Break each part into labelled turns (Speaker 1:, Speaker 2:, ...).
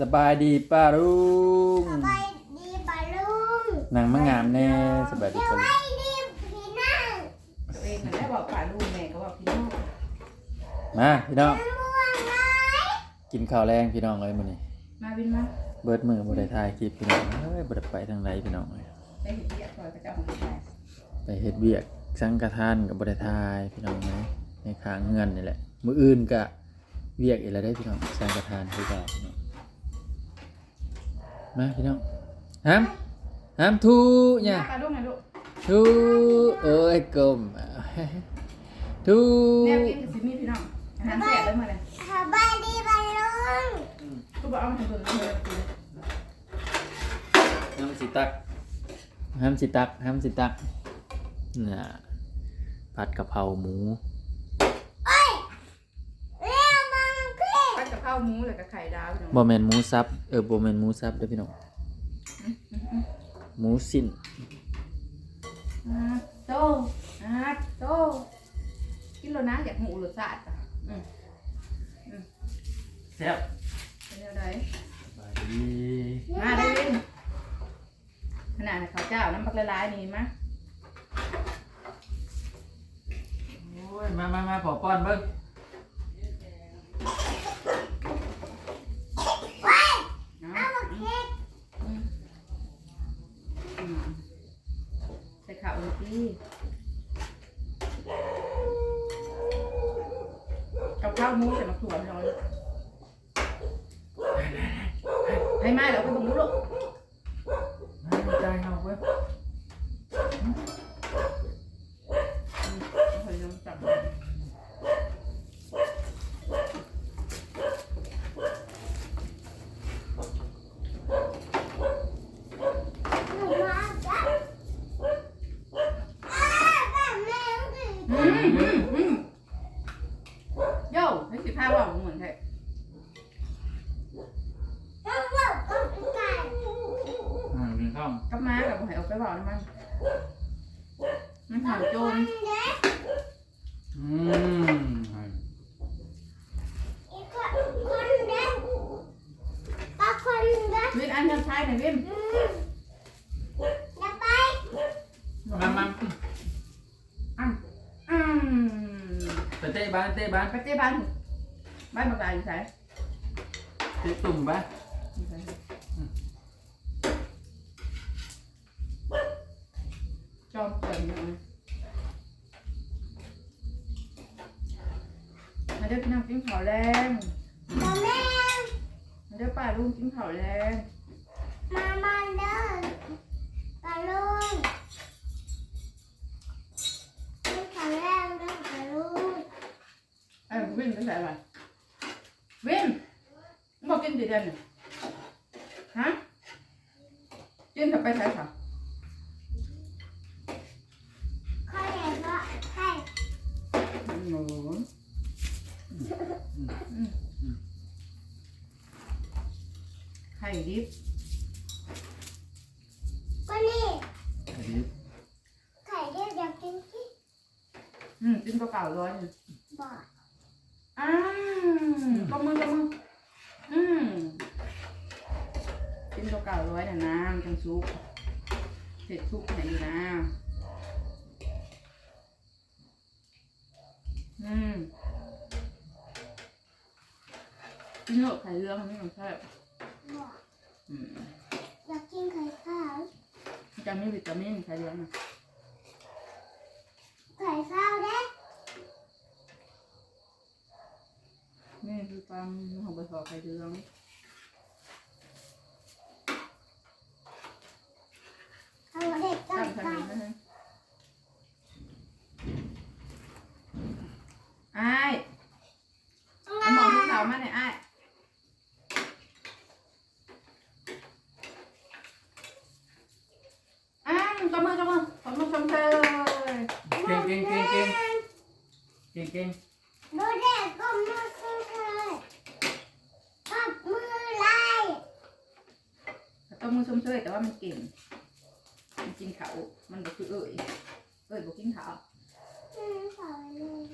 Speaker 1: สบายดีป้าลุง
Speaker 2: สบายดีบาลุง
Speaker 1: นางมะงามแน่สบายดี
Speaker 2: ส
Speaker 1: ป้าลุ
Speaker 2: บางยดีพี่นั่ง
Speaker 3: ตัวเองนั่นแหละบอกป่าลูกแม่ก็บอกพี่น้อง
Speaker 1: มาพี่น้อง
Speaker 2: ม่วงไหม
Speaker 1: กินข้าวแรงพี่น้องเลยมื้อนี้
Speaker 3: มาบินมา
Speaker 1: เบิดมือบ่ได้ถ่ายคลิปพี่น้องเอ้ยบ่ได้ไปทางใดพี่น้องเอ้ย
Speaker 3: ได้เห็นเดียก่อนก็จะเอาของพี่ชาย
Speaker 1: ไปเฮ็ดเวียกสังฆทานก็บ่ได้ถ่ายพี่น้องเอ้ยในข้างเงินนี่แหละมื้ออื่นก็เวียกอีกแล้วได้อพี่น้องสังฆทานคือเก่าพี่น้อง มาพี่น้องห้ามห้ามทูเนี่ย
Speaker 3: ป่าลูกไงลูก
Speaker 1: ทูเอ้ยกลมทู
Speaker 3: แนวกินกับซิมี่พี่น้องอาหารแซ่บได้มาเลย
Speaker 2: สบายดีบาลุง
Speaker 3: ก็บอกเอามาทำตัวเลย
Speaker 1: ห้ามสิตักห้ามสิตักห้ามสิตักน่ะผัดกะเพราหมู
Speaker 2: เอ้ยเรียวมังคุ ด
Speaker 3: ผัดกะเพราหมูแล้วก็ไข่ดาวพี่น้อง
Speaker 1: บ่แม่นหมูสับเออบ่แม่นหมูสับเด้อพี่น้องหมูสิ้น
Speaker 3: อ่าโตอ่าโตกินแล้วนะอยากหูรสชาติอะอืม
Speaker 1: แซ่บ
Speaker 3: เป็นยังไง
Speaker 1: สบายดี
Speaker 3: มาได้วินขนาดข้าวเจ้าน้ำปักละลายนี่มั้ย
Speaker 1: โอ้ยมามามาขอป้อนเบิ่ง
Speaker 2: ไว้
Speaker 3: เนาะ
Speaker 2: เอามาเค้ก
Speaker 3: อืมอืมใส่ข้าวเลยพี่ กับข้าวมูใส่มะเขือน้อยให้ไมาเดี๋ยวไปบังรู้ลูก
Speaker 1: มาใจเฮาเว้ย
Speaker 3: เฮ้ยน้องจับ
Speaker 2: หนูมาจ้ะอ้าแบบแม่ก็คือ
Speaker 3: อืมอืมอืมโย่ให้สิบห้าว่าเหมือนแท้
Speaker 2: ต้องบอกต้องไก่
Speaker 1: อืมกิน ข้าว
Speaker 3: กลับมากับผมให้เอาไปบอกนะมันมันเห่าโจร
Speaker 2: เด็ก
Speaker 1: อืม
Speaker 2: อีกคนเด็กก็คนเด็ก
Speaker 3: วินอันทำชายหน่อยวิน
Speaker 2: อืมอย่าไป
Speaker 1: มามา
Speaker 3: อ้ำอ้ำ
Speaker 1: ไปเตะบ้านเตะบ้าน
Speaker 3: ไปเจ๊บ้านบ้านบางรายอยู่ไหน
Speaker 1: เตะตุ่มบ้าน
Speaker 3: จอมเปิดยังไงมาเด้อพี่น้องกินข้าวแรง
Speaker 2: มาแม่
Speaker 3: มาเด้อป้าลุงกินข้าวแรง
Speaker 2: มามาเด้อปลาลุงมีขันแรงเด้อปลาลุง
Speaker 3: เอ้ยวินจะใส่อะไรวินมึงบอกกินกี่เดือนเนี่ยฮะกินถ้าไปใส่ค่ะ
Speaker 2: ข้าวเหนียวก็ให้
Speaker 3: หนู ไข่ดิบ
Speaker 2: ก็นี่
Speaker 1: อันนี้
Speaker 2: ไข่เรียกอยากกินที่
Speaker 3: อืมกินเปล่าๆร้อยหนึ่ง
Speaker 2: บ่อ
Speaker 3: อ้าวก็มือก็มืออืมกินเปล่าๆร้อยน่ะน้ำจังซุปเผ็ดซุปไหนอยู่นะอืม กินโลกไข่เรื่องนี่ของแท้
Speaker 2: บ่อ
Speaker 3: อืม
Speaker 2: อยากกินไข่ขาว
Speaker 3: จะมีวิตามินไข่เรื่องนะ
Speaker 2: ไข่ขาวเด้
Speaker 3: นี่คือความของบะทอไข่เรื่อง
Speaker 2: เอาเด็กต้อ
Speaker 3: ตั้
Speaker 2: ง
Speaker 3: งข
Speaker 2: ไข่
Speaker 3: นมนะฮะอ้ายเอาหมองที่เขามาเนี่ยอ้าย อ้าวตบมือตบมือตบมือชมเชย
Speaker 1: เก่งเก่งเก่งเก่งเก่งเก่ง
Speaker 2: ดูเด็กก็มือซื้อเลยกับมือไล่
Speaker 3: ตบมือชมเชยแต่ว่ามันเก่งมันกินเขาวมันก็คือเอ่ยเอ่ยบอกกินเขาว
Speaker 2: อืมขอเลย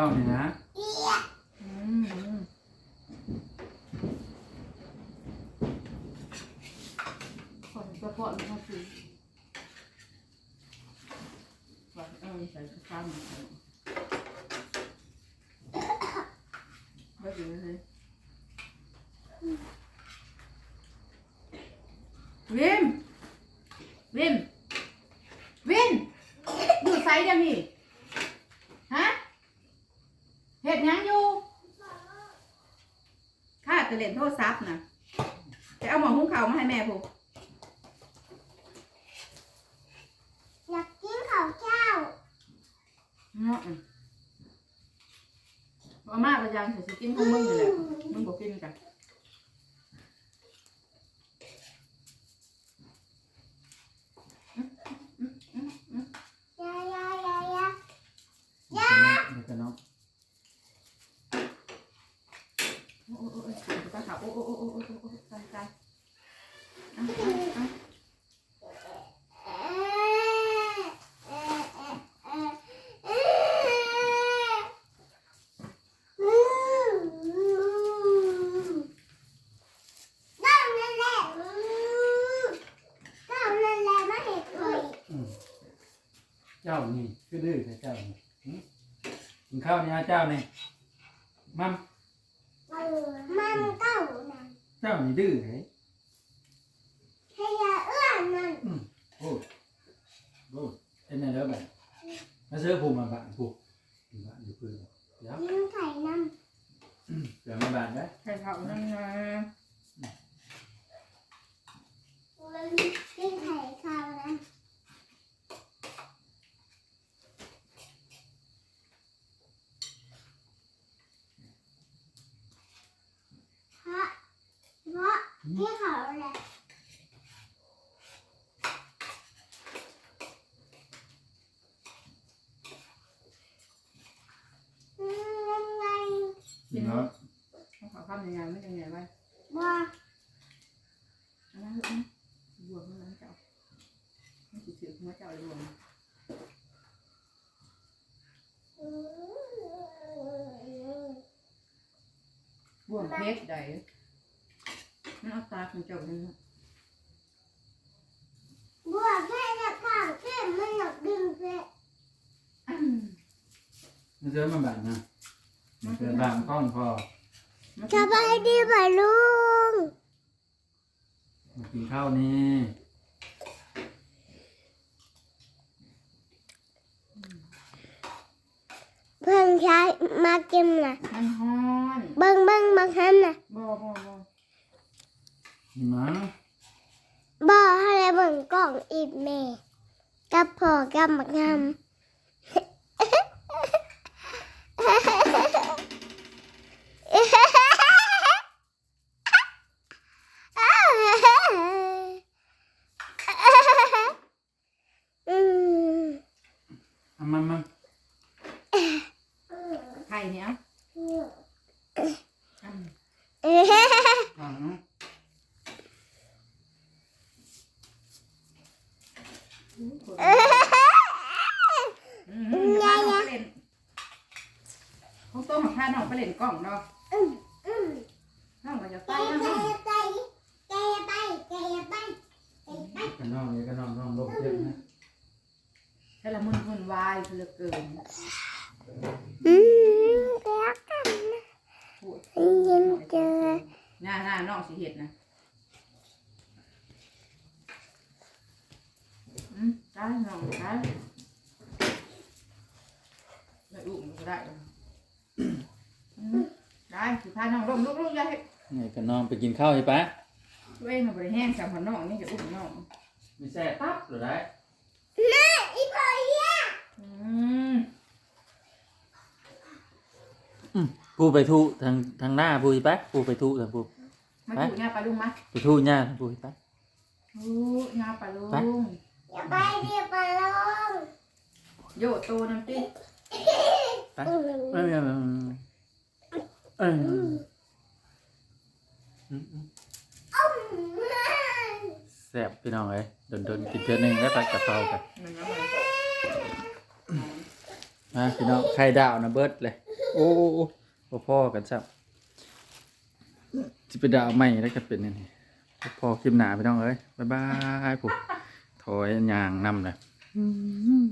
Speaker 1: ข้าวนี่นะ
Speaker 2: อื
Speaker 3: มอืมคนกระเพาะมันก็คือว่าเออใส่ข้าวมันไม่ดีเลยวิมวิมวิมอยู่ไซด์เดี๋ยวนี้ฮะเห็ดหยังอยู่ ข้าจะเล่นโทรศัพท์นะจะเอาหมอหุงข้าวมาให้แม่พู
Speaker 2: อยากกินข้าวเจ้า
Speaker 3: เนาะเอามาประยังใส่สกินของมึงนี่แหละมึงบอกกินกัน
Speaker 2: ยายายายา
Speaker 1: เดี๋ยวจะน้อง
Speaker 3: โอ้โอ้โอ้โอ้ตาขาวโอ้โอ้โอ้โอ้โอ้โอ้ตายตายอะอะอะ
Speaker 1: เจ้านี่ คือดื้อแต่เจ้านี่หึกินข้าวนี่นะเจ้านี่มัม
Speaker 2: มันเก้านั่น
Speaker 1: เจ้านี่ดื้อไหน
Speaker 2: ให้ยาเอื้อนนั่น
Speaker 1: โอ้โอ้เป็นไงแล้วแบบมาซื้อผูมาบ้านผูบ้านอยู่เพื่อนเดี๋ยว
Speaker 2: ยิงไข่น้
Speaker 1: เดี๋ยวมาบ้านได้
Speaker 3: ใส่ข้าวนั่นนะำ
Speaker 2: ยิงไข่ข้าวน้ำเพราะเพราะที่เขาแหละอืมยังไง
Speaker 1: กินแล้ว
Speaker 3: เอาข้าวข้ามยังไงไม่ยังไงไว้
Speaker 2: บ่
Speaker 3: อันนั้นอันนั้นบวกมันนั้นเจ้าไม่ติดถือหัวเจ้าเลยบวก
Speaker 2: อืม
Speaker 3: บวกเพชรใดมันเอาตาของเจ้าเลยนะ
Speaker 2: บัวแค่จะข้างเส้นมันหนักดึงเส้น
Speaker 3: อืม
Speaker 1: มาซื้อมาบ้านนะ มาซื้อบ้านก้อนพอ
Speaker 2: สบายดีป่ะลุง
Speaker 1: มากินข้าวนี่
Speaker 2: เพิ่งใช้มากินน่ะ
Speaker 3: มันฮ้อน
Speaker 2: เบิ้งเบิ้งบางครั้งน่ะ
Speaker 3: บ่บ่บ่
Speaker 1: นี่มา
Speaker 2: บ่ให้เบิ่งกล่องอีกแม่กับพ่อกับบางคำอืม
Speaker 1: เอามามา
Speaker 3: ไข่เนี่ยอืม
Speaker 1: เอาเนาะ
Speaker 3: อืมเดี๋ยวพาน้องไปเล่นเขาโตมาพาน้องไปเล่น กล้องเนาะ
Speaker 2: อืมอืม
Speaker 3: น้องก็จะไป
Speaker 2: ไป
Speaker 3: นะ
Speaker 2: ไป
Speaker 3: น้อง
Speaker 2: ไปไปไปไปไป
Speaker 1: กันน้องนี่กันน้องน้องลบเยอะนะ
Speaker 3: แต่ละมุนมุนวายเหลือเกิน
Speaker 2: อืมรักกันนะ
Speaker 3: พูด
Speaker 2: ยังเจอ
Speaker 3: หน้าหน้าน้องสิเห็ดนะอืมได้น้องได้ได้อุ้มก็ได้อืม ได้สิพาน้องร่มลุกๆอย่าให้
Speaker 1: นี่กันน้องไปกินข้าวใช่ปะ
Speaker 3: เว้ยมันบริแห้งสามพันน้องนี่จะอุ้มน้อง
Speaker 1: ไม่แซ่บปั๊บหรือไร
Speaker 2: แม่อีพ่อเหี้ย
Speaker 3: อืม
Speaker 1: ปูไปทูทางทางหน้าปูไปปูไปทูทางปู
Speaker 3: มาถูหน้าปลาลุงมา
Speaker 1: ไปทูหน้าทางปูไป
Speaker 3: ถูหน้าปลาลุง
Speaker 2: อย่าไปเรียกปลาลง
Speaker 3: โยโตน้ำจิ้ม
Speaker 1: ไปเอ้ยเอ้ย เอ้ยเอ้ยแซ่บพี่น้องเอ้ยโดนดนๆกินเทื่อหนึงได้ไปกะเพรากัน
Speaker 3: มันอะไร
Speaker 1: ไปมาพี่น้องไข่ดาวนะเบิดเลย โอ้โอ้พ่อกันซับจะไปดาวใหม่แล้วก็เป็นอันนี่พ่อคลิปหนาพี่น้องเอ้ยบ๊ายบายผมถอยยางนำเลย